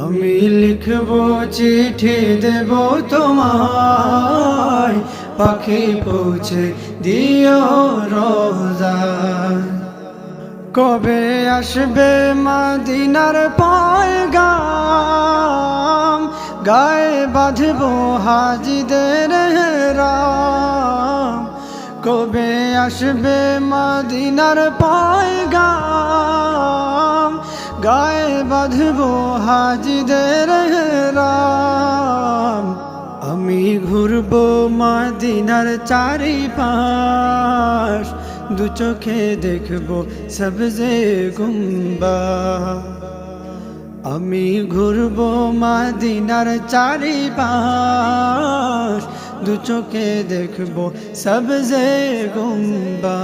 আমি লিখব, চিঠি দেব তোমায়। পাখি পৌঁছে দিও রোজায় কবে আসবে মাদিনার পয়গাম? গায়ে বাঁধব হাজিদের রাম কবে আসবে মাদিনার পয়গাম? গায়ে বাঁধব হাজিদের রাম। আমি ঘুরব মাদিনার চারি পাশ দু চোখে দেখব সবজে গুম্বা। আমি ঘুরব মাদিনার চারি পাশ দু চোখে দেখব সবজে গুম্বা।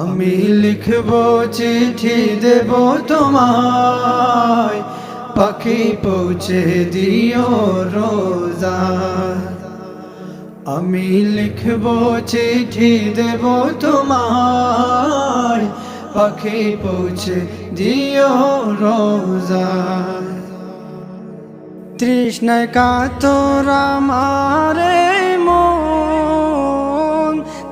আমি লিখব, চিঠি দেব তোমায়। পাখি পৌঁছে দিও রোজা। আমি লিখব, চিঠি দেব তোমায়। পাখি পৌঁছে দিও রোজা। তৃষ্ণায় কাতর আমারে মন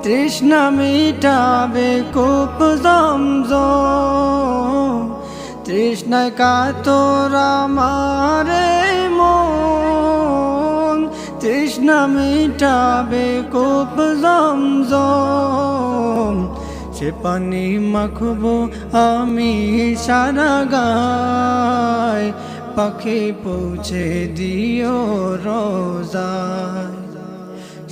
তৃষ্ণা মিটাবে কূপ জমজম। তৃষ্ণায় কাতর আমারে মন। তৃষ্ণা মিটাবে কূপ জমজম। সে পানি মাখবো আমি সারা গায়। পাখি পৌঁছে দিও রোজায়।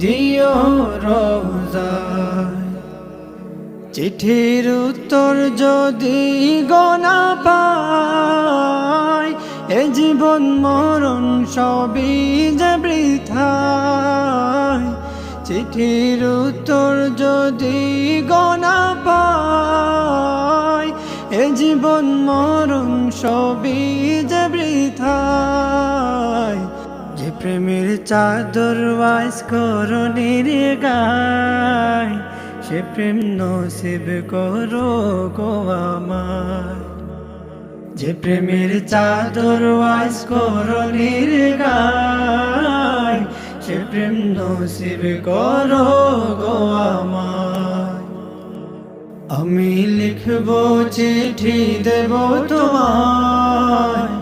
দিও রোজায় চিঠির উত্তর যদি গোনা পায় এ জীবন মরণ সবই যে বৃথায় চিঠির উত্তর যদি গোনা পায় এ জীবন মরণ সবই যে বৃথায় প্রেমের চাদর ওয়াইস করণীর গায় সে প্রেম নসিব করো গো যে প্রেমের চাদর ওয়াইস করণীর গায় সে প্রেম নসিব করো গো আমি লিখব চিঠি দেব তোমায়